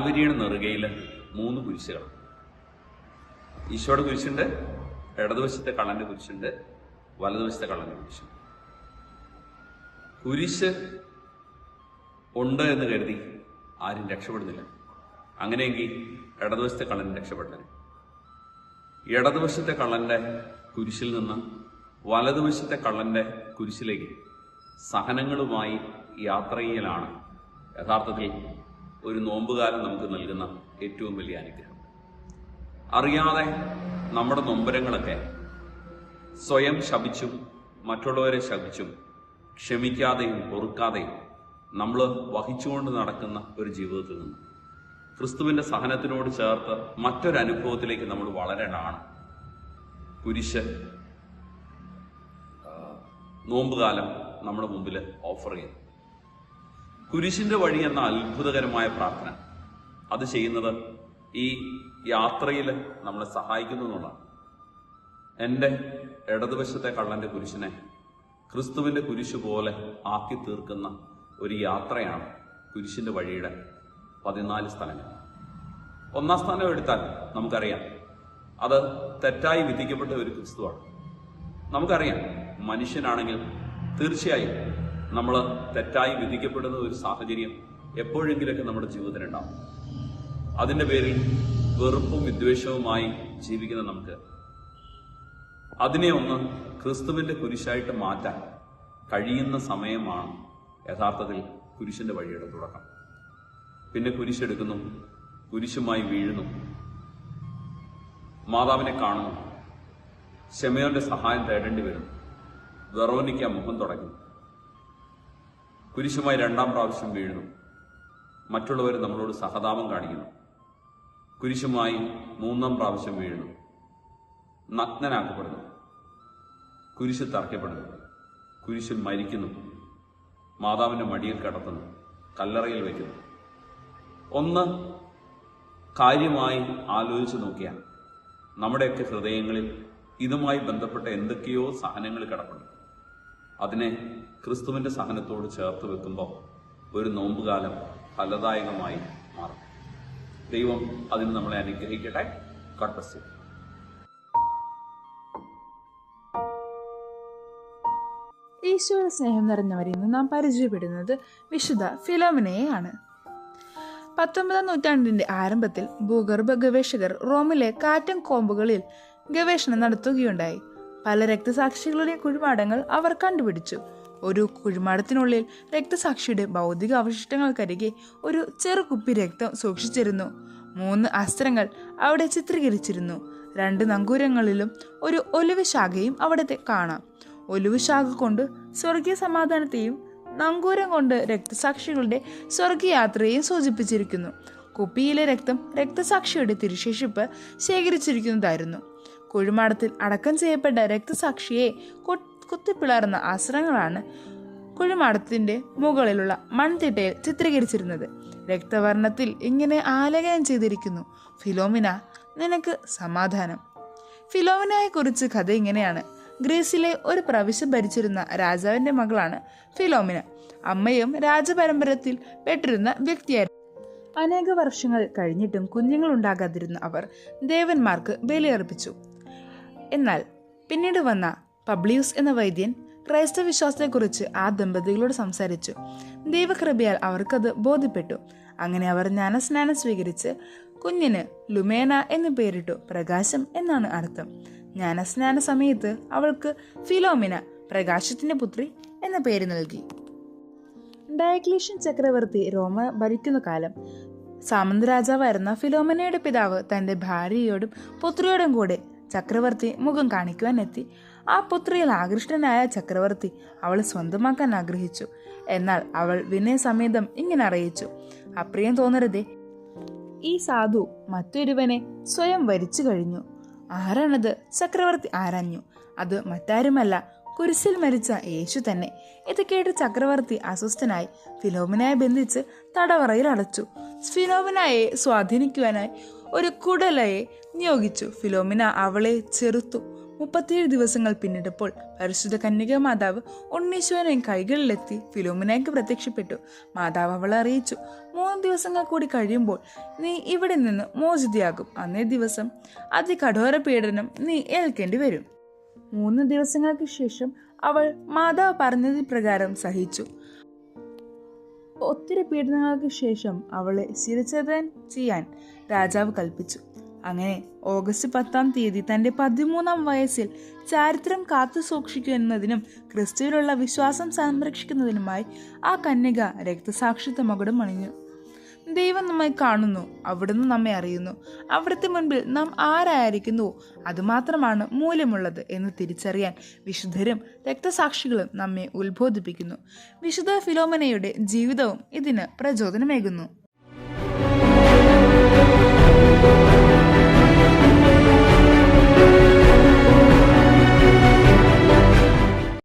കാൽവരിയുടെ നെറുകയിൽ മൂന്ന് കുരിശുകൾ. ഈശോയുടെ കുരിശുണ്ട് ഇടതുവശത്തെ കള്ളന്റെ കുരിശുണ്ട് വലതുവശത്തെ കള്ളന്റെ കുരിശുണ്ട്. കുരിശ് ഉണ്ട് എന്ന് കരുതി ആരും രക്ഷപ്പെടുന്നില്ല. അങ്ങനെയെങ്കിൽ ഇടതുവശത്തെ കള്ളൻ രക്ഷപ്പെട്ടനെ ഇടതുവശത്തെ കള്ളന്റെ കുരിശിൽ നിന്ന് വലതുവശത്തെ കള്ളന്റെ കുരിശിലേക്ക് സഹനങ്ങളുമായി യാത്ര ചെയ്യലാണ് യഥാർത്ഥത്തിൽ ഒരു നോമ്പുകാലം നമുക്ക് നൽകുന്ന ഏറ്റവും വലിയ അനുഗ്രഹം. അറിയാതെ നമ്മുടെ നൊമ്പരങ്ങളൊക്കെ സ്വയം ശപിച്ചും മറ്റുള്ളവരെ ശപിച്ചും ക്ഷമിക്കാതെയും പൊറുക്കാതെയും നമ്മൾ വഹിച്ചുകൊണ്ട് നടക്കുന്ന ഒരു ജീവിതത്തിൽ നിന്ന് ക്രിസ്തുവിന്റെ സഹനത്തിനോട് ചേർത്ത് മറ്റൊരനുഭവത്തിലേക്ക് നമ്മൾ വളരണമാണ് കുരിശ് നോമ്പുകാലം നമ്മുടെ മുമ്പിൽ ഓഫർ ചെയ്യുന്നു. കുരിശിന്റെ വഴി എന്ന അത്ഭുതകരമായ പ്രാർത്ഥന. അത് ചെയ്യുന്നത് ഈ യാത്രയിൽ നമ്മളെ സഹായിക്കുന്നു എന്നുള്ളതാണ്. എന്റെ ഇടതുവശത്തെ കള്ളന്റെ കുരിശിനെ ക്രിസ്തുവിന്റെ കുരിശ് പോലെ ആക്കി തീർക്കുന്ന ഒരു യാത്രയാണ് കുരിശിന്റെ വഴിയുടെ പതിനാല് സ്ഥലങ്ങൾ. ഒന്നാം സ്ഥാനം എടുത്താൽ നമുക്കറിയാം അത് തെറ്റായി വിധിക്കപ്പെട്ട ഒരു ക്രിസ്തുവാണ്. നമുക്കറിയാം മനുഷ്യനാണെങ്കിൽ തീർച്ചയായും നമ്മൾ തെറ്റായി വിധിക്കപ്പെടുന്ന ഒരു സാഹചര്യം എപ്പോഴെങ്കിലൊക്കെ നമ്മുടെ ജീവിതത്തിലുണ്ടാവും അതിന്റെ പേരിൽ വെറുപ്പും വിദ്വേഷവുമായി ജീവിക്കുന്ന നമുക്ക് അതിനെ ഒന്ന് ക്രിസ്തുവിന്റെ കുരിശായിട്ട് മാറ്റാൻ കഴിയുന്ന സമയമാണ് യഥാർത്ഥത്തിൽ കുരിശിന്റെ വഴിയുടെ തുടക്കം. പിന്നെ കുരിശെടുക്കുന്നു കുരിശുമായി വീഴുന്നു മാതാവിനെ കാണുന്നു ക്ഷമയോന്റെ സഹായം തേടേണ്ടി വരുന്നു വെറോനിക്ക മുഖം തുടങ്ങി കുരിശുമായി രണ്ടാം പ്രാവശ്യം വീഴുന്നു. മറ്റുള്ളവർ നമ്മളോട് സഹതാപം കാണിക്കുന്നു. കുരിശുമായി മൂന്നാം പ്രാവശ്യം വീഴുന്നു. നഗ്നനാക്കപ്പെടുന്നു. കുരിശ് തറയ്ക്കപ്പെടുന്നു. കുരിശിൽ മരിക്കുന്നു. മാതാവിന്റെ മടിയിൽ കിടത്തുന്നു കല്ലറയിൽ വയ്ക്കുന്നു ഒന്ന് കാര്യമായി ആലോചിച്ച് നോക്കിയാൽ നമ്മുടെയൊക്കെ ഹൃദയങ്ങളിൽ ഇതുമായി ബന്ധപ്പെട്ട എന്തൊക്കെയോ സഹനങ്ങൾ കിടപ്പുണ്ട്. അതിനെ ക്രിസ്തുവിന്റെ സഹനത്തോട് ചേർത്ത് വെക്കുമ്പോൾ ഒരു നോമ്പുകാലം ഫലദായകമായി മാറും. ദൈവം അതിന് നമ്മളെ അനുഗ്രഹിക്കട്ടെ. കട്ടസ്യ ഈശോയുടെ സ്നേഹം നിറഞ്ഞവരിൽ നിന്ന് നാം പരിചയപ്പെടുന്നത് വിശുദ്ധ ഫിലോമിനയെയാണ്. പത്തൊമ്പതാം നൂറ്റാണ്ടിന്റെ ആരംഭത്തിൽ ഭൂഗർഭ ഗവേഷകർ റോമിലെ കാറ്റം കോമ്പുകളിൽ ഗവേഷണം നടത്തുകയുണ്ടായി. പല രക്തസാക്ഷികളുടെ കുഴിമാടങ്ങൾ അവർ കണ്ടുപിടിച്ചു. ഒരു കുഴിമാടത്തിനുള്ളിൽ രക്തസാക്ഷിയുടെ ഭൗതിക അവശിഷ്ടങ്ങൾക്കരികെ ഒരു ചെറുകുപ്പി രക്തം സൂക്ഷിച്ചിരുന്നു. മൂന്ന് അസ്ത്രങ്ങൾ അവിടെ ചിത്രീകരിച്ചിരുന്നു. രണ്ട് നങ്കൂരങ്ങളിലും ഒരു ഒലിവ് ശാഖയും അവിടത്തെ കാണാം. ഒലിവ് ശാഖ കൊണ്ട് സ്വർഗീയ സമാധാനത്തെയും നങ്കൂരം കൊണ്ട് രക്തസാക്ഷികളുടെ സ്വർഗീയയാത്രയെയും സൂചിപ്പിച്ചിരിക്കുന്നു. കുപ്പിയിലെ രക്തം രക്തസാക്ഷിയുടെ തിരുശേഷിപ്പ് ശേഖരിച്ചിരിക്കുന്നതായിരുന്നു. കുഴിമാടത്തിൽ അടക്കം ചെയ്യപ്പെട്ട രക്തസാക്ഷിയെ കുത്തിപ്പിളർന്ന അസ്ത്രങ്ങളാണ് കുഴിമാടത്തിന്റെ മുകളിലുള്ള മൺതിട്ടയിൽ ചിത്രീകരിച്ചിരുന്നത്. രക്തവർണത്തിൽ ഇങ്ങനെ ആലേഖനം ചെയ്തിരിക്കുന്നു. ഫിലോമിന നിനക്ക് സമാധാനം. ഫിലോമിനയെക്കുറിച്ച് കഥ ഇങ്ങനെയാണ്. ഗ്രീസിലെ ഒരു പ്രവിശ്യ ഭരിച്ചിരുന്ന രാജാവിന്റെ മകളാണ് ഫിലോമിന. അമ്മയും രാജപരമ്പരത്തിൽ പെട്ടിരുന്ന വ്യക്തിയായിരുന്നു അനേക വർഷങ്ങൾ കഴിഞ്ഞിട്ടും കുഞ്ഞുങ്ങൾ ഉണ്ടാകാതിരുന്ന അവർ ദേവന്മാർക്ക് ബലിയർപ്പിച്ചു. എന്നാൽ പിന്നീട് വന്ന പബ്ലിയൂസ് എന്ന വൈദ്യൻ ക്രൈസ്തവ വിശ്വാസത്തെക്കുറിച്ച് ആ ദമ്പതികളോട് സംസാരിച്ചു. ദൈവകൃപയാൽ അവർക്കത് ബോധ്യപ്പെട്ടു. അങ്ങനെ അവർ ജ്ഞാനസ്നാനം സ്വീകരിച്ച് കുഞ്ഞിന് ലുമേന എന്ന് പേരിട്ടു പ്രകാശം എന്നാണ് അർത്ഥം. ജ്ഞാനസ്നാന സമയത്ത് അവൾക്ക് ഫിലോമിന പ്രകാശത്തിന്റെ പുത്രി എന്ന പേര് നൽകി. ഡയക്ലീഷ്യൻ ചക്രവർത്തി റോമ ഭരിക്കുന്ന കാലം സാമന്ത രാജാവായിരുന്ന ഫിലോമിനയുടെ പിതാവ് തന്റെ ഭാര്യയോടും പുത്രിയോടും കൂടെ ചക്രവർത്തി മുഖം കാണിക്കുവാൻ എത്തി ആ പുത്രിയിൽ ആകൃഷ്ടനായ ചക്രവർത്തി അവൾ സ്വന്തമാക്കാൻ ആഗ്രഹിച്ചു. എന്നാൽ അവൾ വിനയസമേതം ഇങ്ങനെ അറിയിച്ചു. അപ്രിയം തോന്നരുതേ. ഈ സാധു മറ്റൊരുവനെ സ്വയം വരിച്ചു കഴിഞ്ഞു. ആരാണത്? ചക്രവർത്തി ആരാഞ്ഞു. അത് മറ്റാരുമല്ല. കുരിശിൽ മരിച്ച യേശു തന്നെ. ഇത് കേട്ട് ചക്രവർത്തി അസ്വസ്ഥനായി ഫിലോമിനായെ ബന്ധിച്ച് തടവറയിൽ അടച്ചു. ഫിലോമിനായെ സ്വാധീനിക്കുവാനായി ഒരു കുടലയെ നിയോഗിച്ചു. ഫിലോമിന അവളെ ചെറുത്തു. മുപ്പത്തിയേഴ് ദിവസങ്ങൾ പിന്നിട്ടപ്പോൾ പരിശുദ്ധ കന്യക മാതാവ് ഉണ്ണീശ്വരനെ കൈകളിലെത്തി ഫിലോമിനയ്ക്ക് പ്രത്യക്ഷപ്പെട്ടു. മാതാവ് അവളെ അറിയിച്ചു. മൂന്ന് ദിവസങ്ങൾ കൂടി കഴിയുമ്പോൾ നീ ഇവിടെ നിന്ന് മോചിതയാകും. അന്നേ ദിവസം അതികഠോര പീഡനം നീ ഏൽക്കേണ്ടി വരും. മൂന്ന് ദിവസങ്ങൾക്ക് ശേഷം അവൾ മാതാവ് പറഞ്ഞത് പ്രകാരം സഹിച്ചു. ഒത്തിരി പീഡനങ്ങൾക്ക് ശേഷം അവളെ ശിരച്ഛേദനം ചെയ്യാൻ രാജാവ് കൽപ്പിച്ചു. അങ്ങനെ ഓഗസ്റ്റ് പത്താം തീയതി തന്റെ പതിമൂന്നാം വയസ്സിൽ ചാരിത്രം കാത്തു സൂക്ഷിക്കുന്നതിനും ക്രിസ്തുവിലുള്ള വിശ്വാസം സംരക്ഷിക്കുന്നതിനുമായി ആ കന്യക രക്തസാക്ഷിത്വ മകുടം അണിഞ്ഞു. ദൈവം നമ്മെ കാണുന്നു അവിടുന്ന് നമ്മെ അറിയുന്നു. അവിടുത്തെ മുൻപിൽ നാം ആരായിരിക്കുന്നു? അതുമാത്രമാണ് മൂല്യമുള്ളത് എന്ന് തിരിച്ചറിയാൻ വിശുദ്ധരും രക്തസാക്ഷികളും നമ്മെ ഉത്ബോധിപ്പിക്കുന്നു. വിശുദ്ധ ഫിലോമനയുടെ ജീവിതവും ഇതിന് പ്രചോദനമേകുന്നു.